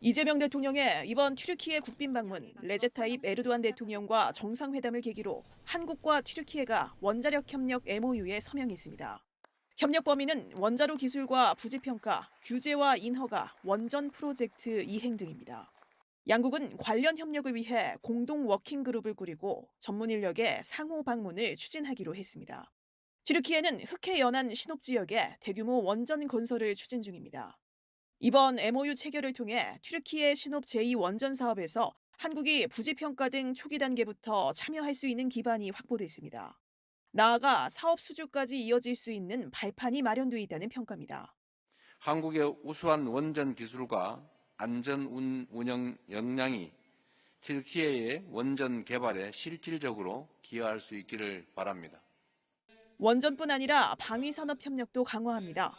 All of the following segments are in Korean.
이재명 대통령의 이번 튀르키예 국빈 방문, 레제 타입 에르도안 대통령과 정상회담을 계기로 한국과 튀르키예가 원자력 협력 MOU에 서명했습니다. 협력 범위는 원자로 기술과 부지 평가, 규제와 인허가, 원전 프로젝트 이행 등입니다. 양국은 관련 협력을 위해 공동 워킹 그룹을 꾸리고 전문 인력의 상호 방문을 추진하기로 했습니다. 튀르키예는 흑해 연안 신업 지역에 대규모 원전 건설을 추진 중입니다. 이번 MOU 체결을 통해 튀르키예 신업 제2원전 사업에서 한국이 부지 평가 등 초기 단계부터 참여할 수 있는 기반이 확보됐습니다. 나아가 사업 수주까지 이어질 수 있는 발판이 마련돼 있다는 평가입니다. 한국의 우수한 원전 기술과 안전 운- 운영 역량이 튀르키예의 원전 개발에 실질적으로 기여할 수 있기를 바랍니다. 원전뿐 아니라 방위 산업 협력도 강화합니다.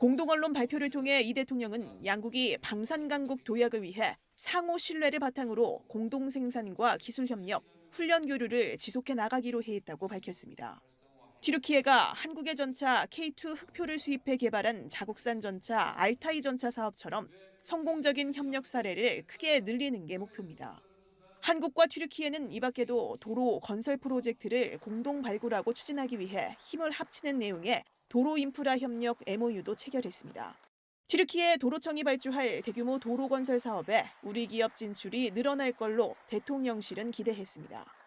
공동 언론 발표를 통해 이 대통령은 양국이 방산 강국 도약을 위해 상호 신뢰를 바탕으로 공동 생산과 기술 협력, 훈련 교류를 지속해 나가기로 했다고 밝혔습니다. 튀르키예가 한국의 전차 K2 흑표를 수입해 개발한 자국산 전차 알타이 전차 사업처럼 성공적인 협력 사례를 크게 늘리는 게 목표입니다. 한국과 튀르키예는 이 밖에도 도로 건설 프로젝트를 공동 발굴하고 추진하기 위해 힘을 합치는 내용의 도로 인프라 협력 MOU도 체결했습니다. 튀르키예 도로청이 발주할 대규모 도로 건설 사업에 우리 기업 진출이 늘어날 걸로 대통령실은 기대했습니다.